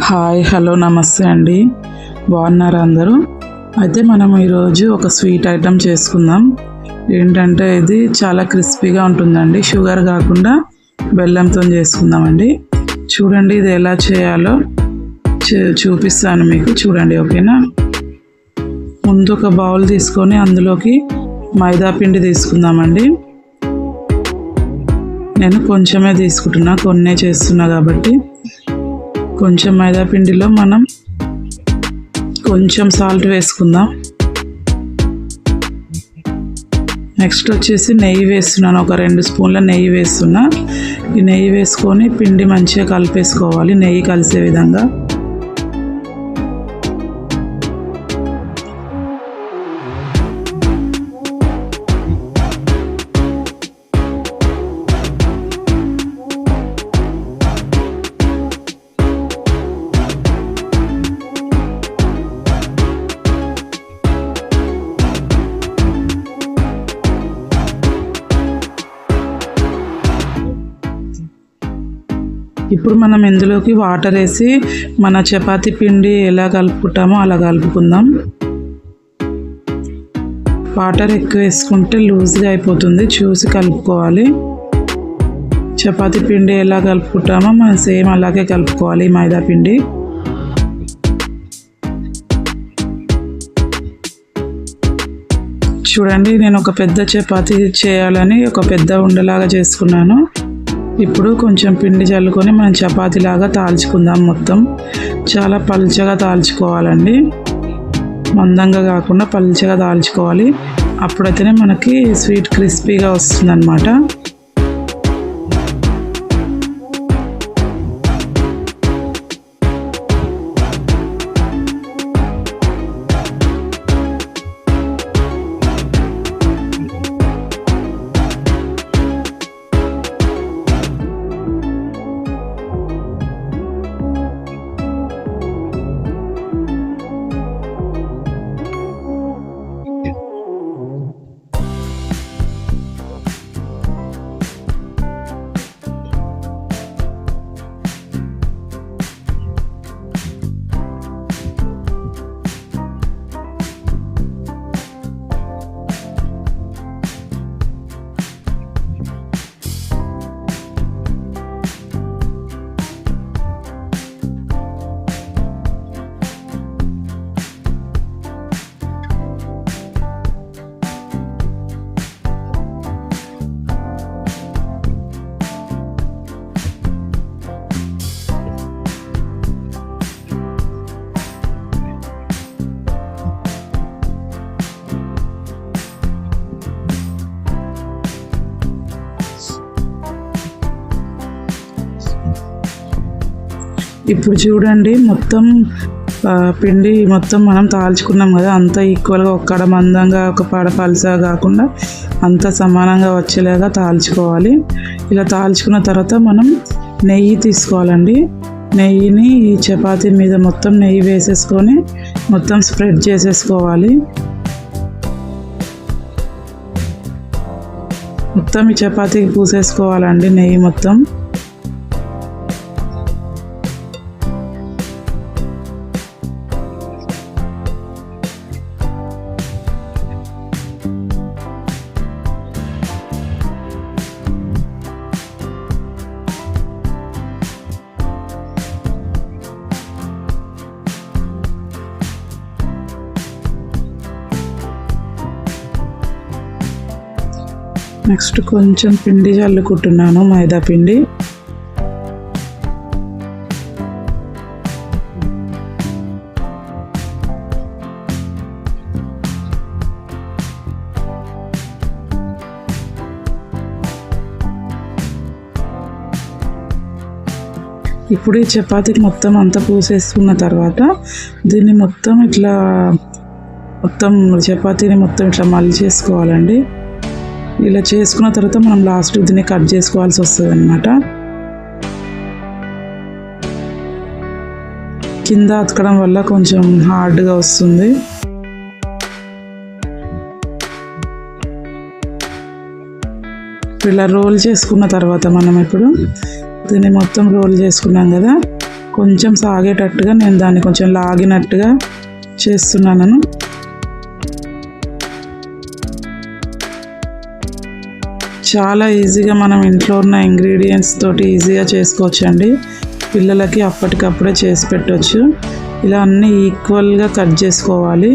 Hi hello నమస్తే అండి. బాగున్నారు అందరూ? అయితే మనం ఈరోజు ఒక స్వీట్ ఐటెం చేసుకుందాం. ఏంటంటే ఇది చాలా క్రిస్పీగా ఉంటుందండి. షుగర్ కాకుండా బెల్లంతో చేసుకుందామండి. చూడండి ఇది ఎలా చేయాలో చూ- చూపిస్తాను మీకు. చూడండి ఓకేనా? ముందు ఒక బౌల్ తీసుకొని అందులోకి మైదా పిండి తీసుకుందామండి. నేను కొంచెమే తీసుకుంటున్నా కొన్నే చేస్తున్నా కాబట్టి. కొంచెం మైదా పిండిలో మనం కొంచెం సాల్ట్ వేసుకుందాం. నెక్స్ట్ వచ్చేసి నెయ్యి వేస్తున్నాను. ఒక రెండు స్పూన్ల నెయ్యి వేస్తున్నా. ఈ నెయ్యి వేసుకొని పిండి మంచిగా కలిపేసుకోవాలి. నెయ్యి కలిసే విధంగా. ఇప్పుడు మనం ఇందులోకి వాటర్ వేసి మన చపాతి పిండి ఎలా కలుపుకుంటామో అలా కలుపుకుందాం. వాటర్ ఎక్కువ వేసుకుంటే లూజ్గా అయిపోతుంది చూసి కలుపుకోవాలి. చపాతి పిండి ఎలా కలుపుకుంటామో మనం సేమ్ అలాగే కలుపుకోవాలి మైదా పిండి. చూడండి నేను ఒక పెద్ద చపాతి చేయాలని ఒక పెద్ద ఉండలాగా చేసుకున్నాను. ఇప్పుడు కొంచెం పిండి చల్లుకొని మనం చపాతీలాగా తాల్చుకుందాం మొత్తం. చాలా పలుచగా తాల్చుకోవాలండి. మందంగా కాకుండా పలుచగా తాల్చుకోవాలి. అప్పుడైతేనే మనకి స్వీట్ క్రిస్పీగా వస్తుందన్నమాట. ఇప్పుడు చూడండి మొత్తం పిండి మొత్తం మనం తాల్చుకున్నాం కదా అంతా ఈక్వల్గా ఒక్కడ మందంగా ఒక పడ పలసగా కాకుండా అంత సమానంగా వచ్చేలాగా తాల్చుకోవాలి. ఇలా తాల్చుకున్న తర్వాత మనం నెయ్యి తీసుకోవాలండి. నెయ్యిని ఈ చపాతీ మీద మొత్తం నెయ్యి వేసేసుకొని మొత్తం స్ప్రెడ్ చేసేసుకోవాలి. మొత్తం ఈ చపాతీకి పూసేసుకోవాలండి నెయ్యి మొత్తం. నెక్స్ట్ కొంచెం పిండి చల్లుకుంటున్నాను మైదా పిండి. ఇప్పుడు ఈ చపాతీకి మొత్తం అంతా పూసేసుకున్న తర్వాత దీన్ని మొత్తం ఇట్లా మొత్తం చపాతీని మొత్తం ఇట్లా మళ్ళీ చేసుకోవాలండి ఇలా చేసుకున్న తర్వాత మనం లాస్ట్ దీన్ని కట్ చేసుకోవాల్సి వస్తుంది అనమాట కింద అతకడం వల్ల కొంచెం హార్డ్గా వస్తుంది. ఇలా రోల్ చేసుకున్న తర్వాత మనం ఇప్పుడు దీన్ని మొత్తం రోల్ చేసుకున్నాం కదా కొంచెం సాగేటట్టుగా నేను దాన్ని కొంచెం లాగినట్టుగా చేస్తున్నాను చాలా ఈజీగా మనం ఇంట్లో ఉన్న ఇంగ్రీడియంట్స్ తోటి ఈజీగా చేసుకోవచ్చండి. పిల్లలకి అప్పటికప్పుడే చేసి పెట్టవచ్చు ఇలా అన్నీ ఈక్వల్గా కట్ చేసుకోవాలి.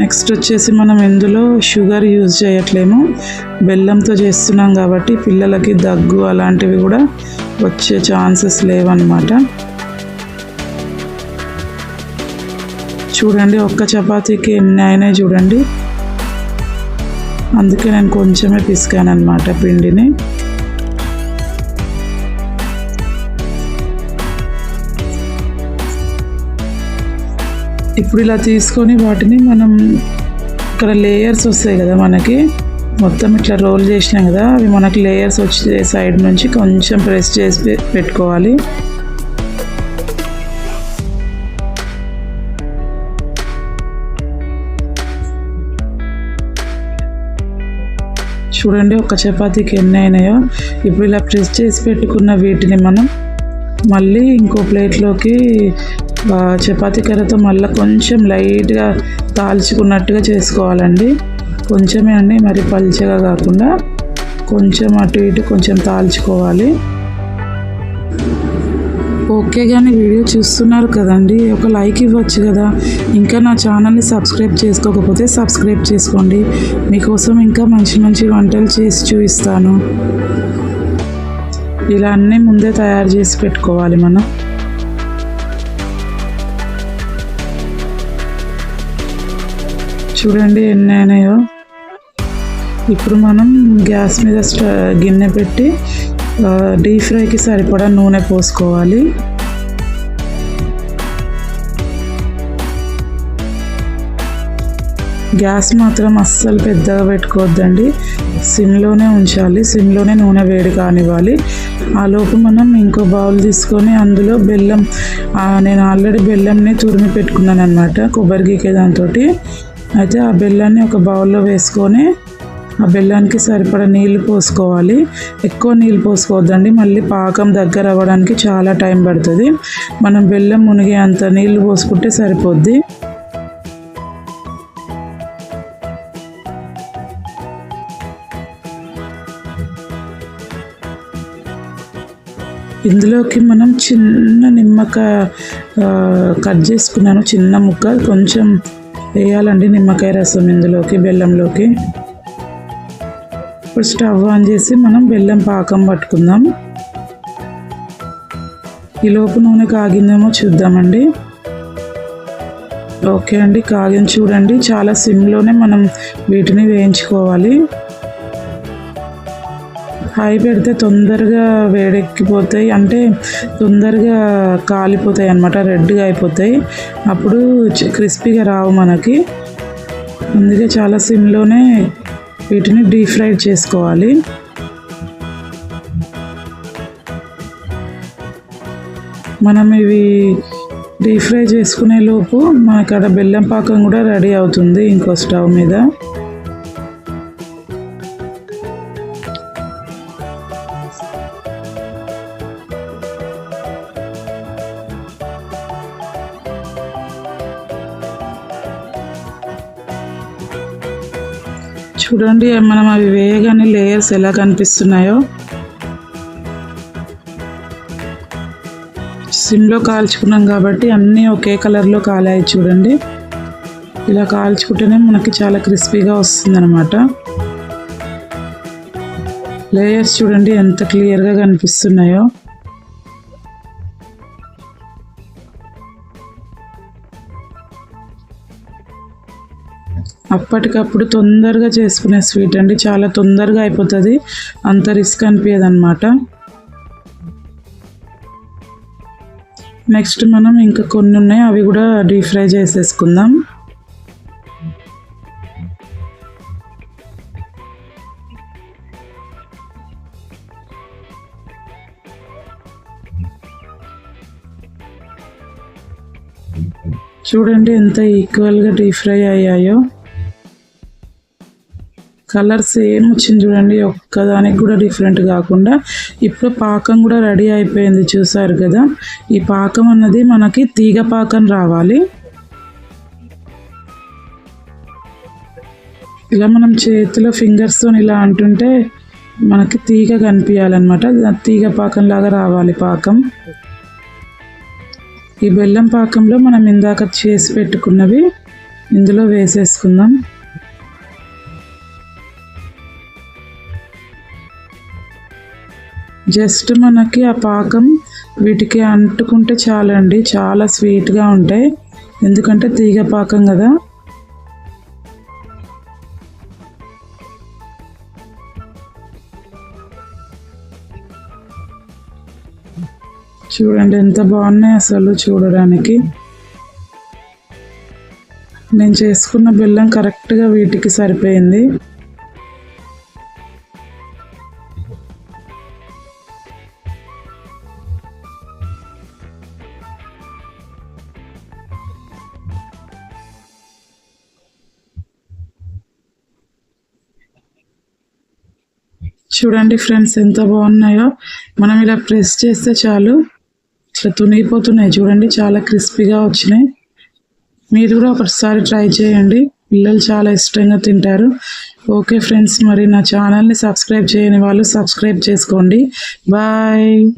నెక్స్ట్ వచ్చేసి మనం ఇందులో షుగర్ యూజ్ చేయట్లేము. బెల్లంతో చేస్తున్నాం కాబట్టి పిల్లలకి దగ్గు అలాంటివి కూడా వచ్చే ఛాన్సెస్ లేవన్నమాట. చూడండి ఒక్క చపాతీకి ఎన్ని అయినాయి చూడండి. అందుకే నేను కొంచెమే పిసికాను అనమాట పిండిని. ఇప్పుడు ఇలా తీసుకొని వాటిని మనం ఇక్కడ లేయర్స్ వస్తాయి కదా మనకి. మొత్తం ఇట్లా రోల్ చేసినాం కదా అవి మనకి లేయర్స్ వచ్చే సైడ్ నుంచి కొంచెం ప్రెస్ చేసి పెట్టుకోవాలి. చూడండి ఒక చపాతీకి ఎన్ని అయినాయో ఇప్పుడు ఇలా ప్రెస్ చేసి పెట్టుకున్న వీటిని మనం మళ్ళీ ఇంకో ప్లేట్లోకి చపాతీ కర్రతో మళ్ళీ కొంచెం లైట్గా తాల్చుకున్నట్టుగా చేసుకోవాలండి. కొంచెమే అండి మరి పల్చగా కాకుండా కొంచెం అటు ఇటు కొంచెం తాల్చుకోవాలి. ఓకే కానీ వీడియో చూస్తున్నారు కదండి ఒక లైక్ ఇవ్వచ్చు కదా. ఇంకా నా ఛానల్ని సబ్స్క్రైబ్ చేసుకోకపోతే సబ్స్క్రైబ్ చేసుకోండి. మీకోసం ఇంకా మంచి మంచి వంటలు చేసి చూపిస్తాను. ఇలా అన్నీ ముందే తయారు చేసి పెట్టుకోవాలి మనం. చూడండి ఎన్ని అయినాయో. ఇప్పుడు మనం గ్యాస్ మీద గిన్నె పెట్టి డీప్ ఫ్రైకి సరిపడా నూనె పోసుకోవాలి. గ్యాస్ మాత్రం అస్సలు పెద్దగా పెట్టుకోవద్దండి. సిమ్లోనే ఉంచాలి. సిమ్లోనే నూనె వేడి కానివ్వాలి. ఆ లోపు మనం ఇంకో బౌల్ తీసుకొని అందులో బెల్లం నేను ఆల్రెడీ బెల్లంని తురిమి పెట్టుకున్నాను అనమాట కొబ్బరి గీకే దాంతో అయితే ఆ బెల్లాన్ని ఒక బౌల్లో వేసుకొని ఆ బెల్లానికి సరిపడా నీళ్ళు పోసుకోవాలి. ఎక్కువ నీళ్ళు పోసుకోవద్దండి. మళ్ళీ పాకం దగ్గర అవ్వడానికి చాలా టైం పడుతుంది. మనం బెల్లం మునిగే అంత నీళ్ళు పోసుకుంటే సరిపోద్ది. ఇందులోకి మనం చిన్న నిమ్మకాయ కట్ చేసుకున్నాను. చిన్న ముక్క. కొంచెం వేయాలండి నిమ్మకాయ రసం ఇందులోకి బెల్లంలోకి. ఇప్పుడు స్టవ్ ఆన్ చేసి మనం బెల్లం పాకం పట్టుకుందాం. ఈ లోపు నూనె కాగిందేమో చూద్దామండి. ఓకే అండి కాగిన చూడండి. చాలా సిమ్లోనే మనం వీటిని వేయించుకోవాలి. హై పెడితే తొందరగా వేడెక్కిపోతాయి అంటే తొందరగా కాలిపోతాయి అనమాట రెడ్గా అయిపోతాయి. అప్పుడు క్రిస్పీగా రావు మనకి. అందుకే చాలా సిమ్లోనే వీటిని డీప్ ఫ్రై చేసుకోవాలి. మనం ఇవి డీప్ ఫ్రై చేసుకునే లోపు మనకాడ బెల్లం పాకం కూడా రెడీ అవుతుంది ఇంకో స్టవ్ మీద. చూడండి మనం అవి వేయగానే లేయర్స్ ఎలా కనిపిస్తున్నాయో. సిమ్లో కాల్చుకున్నాం కాబట్టి అన్నీ ఒకే కలర్లో కాలాయి చూడండి. ఇలా కాల్చుకుంటేనే మనకి చాలా క్రిస్పీగా వస్తుందన్నమాట. లేయర్స్ చూడండి ఎంత క్లియర్గా కనిపిస్తున్నాయో. అప్పటికప్పుడు తొందరగా చేసుకునే స్వీట్ అండి. చాలా తొందరగా అయిపోతుంది. అంత రిస్క్ అనిపించదు అనమాట నెక్స్ట్ మనం ఇంకా కొన్ని ఉన్నాయి. అవి కూడా డీప్ ఫ్రై చేసేసుకుందాం. చూడండి ఎంత ఈక్వల్గా డీప్ ఫ్రై అయ్యాయో. కలర్ సేమ్ వచ్చింది చూడండి ఒక్కదానికి కూడా డిఫరెంట్ కాకుండా. ఇప్పుడు పాకం కూడా రెడీ అయిపోయింది చూసారు కదా. ఈ పాకం అన్నది మనకి తీగ పాకం రావాలి. ఇలా మనం చేతిలో ఫింగర్స్తో ఇలా అంటుంటే మనకి తీగ కనిపించాలన్నమాట. తీగ పాకంలాగా రావాలి పాకం. ఈ బెల్లం పాకంలో మనం ఇందాక చేసి పెట్టుకున్నవి ఇందులో వేసేసుకుందాం. జస్ట్ మనకి ఆ పాకం వీటికి అంటుకుంటే చాలండి. చాలా స్వీట్గా ఉంటాయి. ఎందుకంటే తీగ పాకం కదా. చూడండి ఎంత బాగున్నాయి అసలు చూడడానికి. నేను చేసుకున్న బెల్లం కరెక్ట్గా వీటికి సరిపోయింది. చూడండి ఫ్రెండ్స్ ఎంత బాగున్నాయో. మనం ఇలా ప్రెస్ చేస్తే చాలు. ఇట్లా తునిగిపోతున్నాయి. చూడండి చాలా క్రిస్పీగా వచ్చినాయి. మీరు కూడా ఒకసారి ట్రై చేయండి. పిల్లలు చాలా ఇష్టంగా తింటారు. ఓకే ఫ్రెండ్స్ మరి నా ఛానల్ని సబ్స్క్రైబ్ చేయని వాళ్ళు సబ్స్క్రైబ్ చేసుకోండి. బాయ్.